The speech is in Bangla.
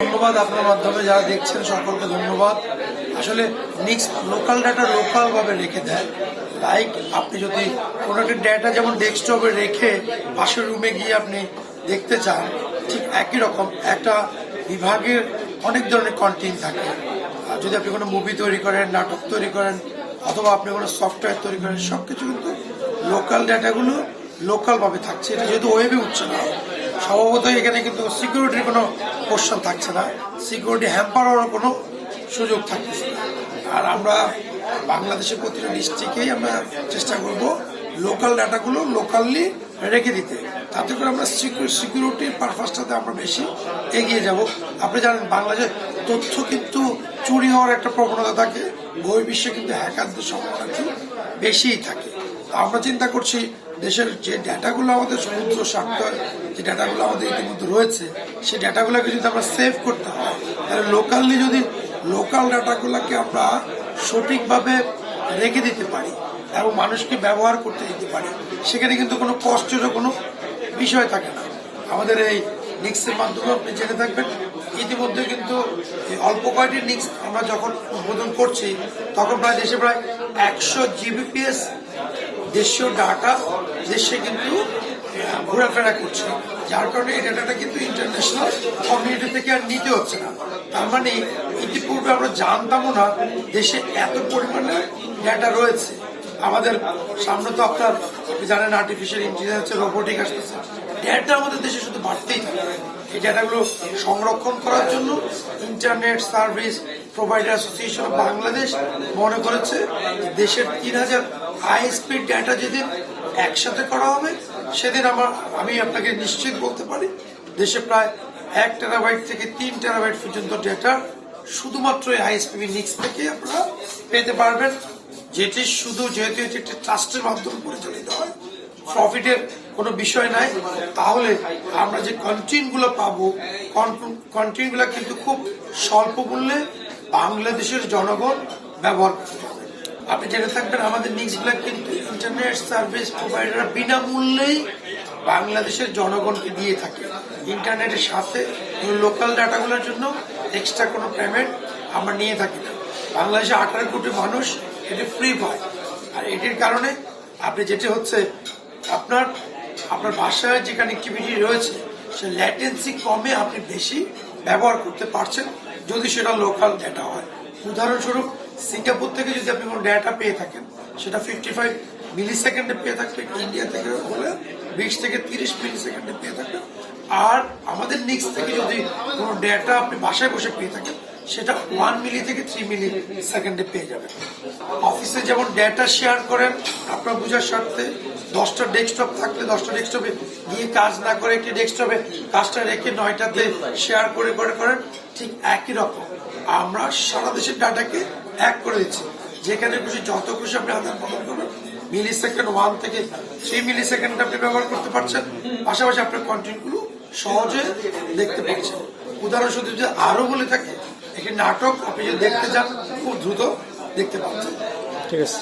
ধন্যবাদ আপনার মাধ্যমে, যারা দেখছেন সকলকে ধন্যবাদ। আসলে নেক্সট লোকাল ডাটা লোকাল ভাবে রেখে দেয়। লাইক আপনি যদি কোনো একটা ডেটা যেমন ডেস্কটপে রেখে পাশের রুমে গিয়ে আপনি দেখতে চান, ঠিক একই রকম একটা বিভাগের অনেক ধরনের কন্টেন্ট থাকে। যদি আপনি কোনো মুভি তৈরি করেন, নাটক তৈরি করেন, অথবা আপনি কোনো সফটওয়্যার তৈরি করেন সব কিছু কিন্তু লোকাল ডাটাগুলো লোকালভাবে থাকছে। এটা যেহেতু ওয়েবে উঠছে না। স্বভাবত এখানে কিন্তু সিকিউরিটির কোনো কোশ্চেন থাকছে না। সিকিউরিটি হ্যাম্পার হওয়ার কোনো সুযোগ থাকতেছে আর আমরা বাংলাদেশের প্রতিটা ডিস্ট্রিক্টেই আমরা চেষ্টা করব লোকাল ডাটাগুলো লোকালি রেখে দিতে। তাতে করে আমরা সিকিউরিটির পারপাসটাতে আমরা বেশি এগিয়ে যাব। আপনি জানেন বাংলাদেশে তথ্য কিন্তু চুরি হওয়ার একটা প্রবণতা থাকে। বই বিশ্বে কিন্তু হ্যাকারদের একটু বেশিই থাকে। আমরা চিন্তা করছি দেশের যে ডেটাগুলো আমাদের সমুদ্র স্বার্থ যে ডেটাগুলো আমাদের ইতিমধ্যে রয়েছে, সেই ডেটাগুলোকে যদি আমরা সেভ করতে হয়, তাহলে লোকালি যদি লোকাল ডাটাগুলোকে আমরা সঠিকভাবে রেখে দিতে পারি এবং মানুষকে ব্যবহার করতে দিতে পারি, সেখানে কিন্তু কোনো কষ্টেরও কোনো বিষয় থাকে না। আমাদের এই নিক্সের মাধ্যমে আপনি জেনে থাকবেন, ইতিমধ্যে কিন্তু অল্প কয়েকটি নিক্স আমরা যখন উদ্বোধন করছি, তখন প্রায় দেশে প্রায় একশো জিবিপিএস দেশীয় ডাটা দেশে কিন্তু ঘোরাফেরা করছে। যার কারণে এই ডাটাটা কিন্তু ইন্টারন্যাশনাল কমিউনিটি থেকে আর নিতে হচ্ছে না। তার মানে ইতিপূর্বে আমরা জানতামও না দেশে এত পরিমাণে ডাটা রয়েছে। আমাদের সামনে তো আপনার, আপনি জানেন আর্টিফিশিয়াল ইন্টেলিজেন্স রোবোটিক আসতেছে। ডেটা আমাদের দেশে শুধু বাড়তেই থাকে। এই ডেটাগুলো সংরক্ষণ করার জন্য internet service provider association of Bangladesh মনে করেছে, দেশের তিন হাজার হাই স্পিড ডেটা যেদিন একসাথে করা হবে, সেদিন আমার, আমি আপনাকে নিশ্চিত বলতে পারি, দেশে প্রায় এক টেরাবাইট থেকে তিন টেরাবাইট পর্যন্ত ডেটা শুধুমাত্র এই আইএসপি নিক্স থেকে আপনারা পেতে পারবেন, যেটি শুধু যেহেতু এটি একটি ট্রাস্টের মাধ্যমে পরিচালিত হয় প্রফিটের কোনো বিষয় নাই, তাহলে আমরা যে কন্টেন্টগুলো পাবো কন্টেন্টগুলো কিন্তু খুব স্বল্প মূল্যে বাংলাদেশের জনগণ ব্যবহার আপনি জেনে থাকবেন, আমাদের নিউজগুলো কিন্তু ইন্টারনেট সার্ভিস প্রোভাইডাররা বিনামূল্যেই বাংলাদেশের জনগণকে দিয়ে থাকে। ইন্টারনেটের সাথে লোকাল ডাটাগুলোর জন্য এক্সট্রা কোনো পেমেন্ট আমরা নিয়ে থাকি না। বাংলাদেশে আঠারো কোটি মানুষ এটি ফ্রি পায়। আর এটির কারণে আপনি যেটি হচ্ছে, আপনার আপনার ভাষায় যে কানেক্টিভিটি রয়েছে, সে ল্যাটেন্সি কমে আপনি বেশি ব্যবহার করতে পারছেন। যদি সেটা লোকাল ডেটা হয়। উদাহরণস্বরূপ, সিঙ্গাপুর থেকে যদি আপনি কোনো ডেটা পেয়ে থাকেন, সেটা ফিফটি ফাইভ মিলি সেকেন্ডে পেয়ে থাকবেন ইন্ডিয়া থেকে হলে, বিশ থেকে তিরিশ মিলি সেকেন্ডে পেয়ে থাকবেন আর আমাদের নিক্স থেকে যদি কোনো ডেটা আপনি বাসায় বসে পেয়ে থাকেন, সেটা ওয়ান মিলি থেকে থ্রি মিলি সেকেন্ডে পেয়ে যাবেন। অফিসে যেমন ডেটা শেয়ার করেন, আপনার বোঝার স্বার্থে দশটা ডেস্কটপ থাকলে দশটা ডেস্কটপে গিয়ে কাজ না করে একটি ডেস্কটপে কাজটা রেখে নয়টাতে শেয়ার করে করে করেন। ঠিক একই রকম। আমরা সারা দেশের ডাটাকে এক করে দিচ্ছি। যেখানে খুশি যত খুশি আপনি আদান প্রদান করবেন। মিলি সেকেন্ড ওয়ান থেকে থ্রি মিলি সেকেন্ড আপনি ব্যবহার করতে পারছেন। পাশাপাশি আপনার কন্টেন্টগুলো সহজে দেখতে পাচ্ছেন। উদাহরণস্বরূপ যদি আরও বলে থাকে, একটি নাটক আপনি যদি দেখতে যান, খুব দ্রুত দেখতে পাচ্ছেন। ঠিক আছে।